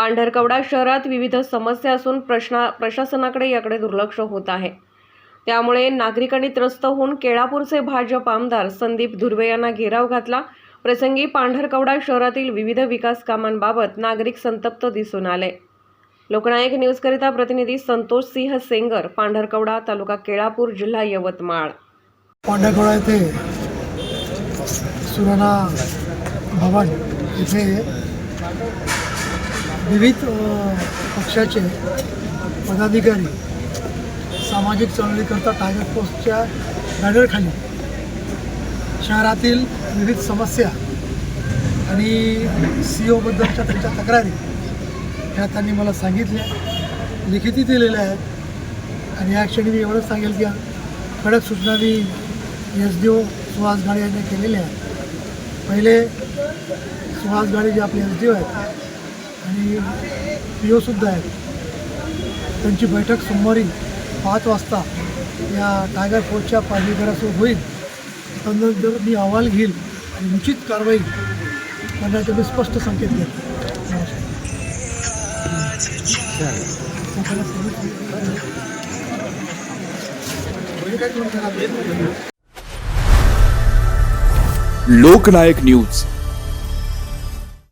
पांढरकवडा शहरात विविध समस्या असून प्रश्ना प्रशासनाकडे याकडे दुर्लक्ष होत आहे. त्यामुळे नागरिकांनी त्रस्त होऊन केळापूरचे भाजप आमदार संदीप धुर्वे यांना घेराव घातला. प्रसंगी पांढरकवडा शहरातील विविध विकास कामांबाबत नागरिक संतप्त दिसून आले. लोकनायक न्यूजकरिता प्रतिनिधी संतोष सिंह सेंगर पांढरकवडा तालुका केळापूर जिल्हा यवतमाळ. पांढरकवडा येथे सुराणा भवन इथे विविध पक्षाचे पदाधिकारी सामाजिक चळवळीकरता टायगर फोर्सच्या बॅनरखाली शहरातील विविध समस्या आणि सी ओबद्दलच्या त्यांच्या तक्रारी ह्या त्यांनी मला सांगितल्या. लिखिती दिलेल्या आहेत. आणि या क्षणी मी एवढंच सांगेल की कडक सूचना मी S D O Suhas Gade यांनी केलेल्या आहेत. पहिले सुहास गाडे जे आपले एस डी ओ आहेत आणि पी ओसुद्धा आहेत. त्यांची बैठक सोमवारी पाच वाजता या टायगर फोर्सच्या प्राधिकरणासोबत होईल. त्यानंतर मी अहवाल घेईल आणि उचित कारवाई करण्याचे मी स्पष्ट संकेत देतो लोकनायक न्यूज.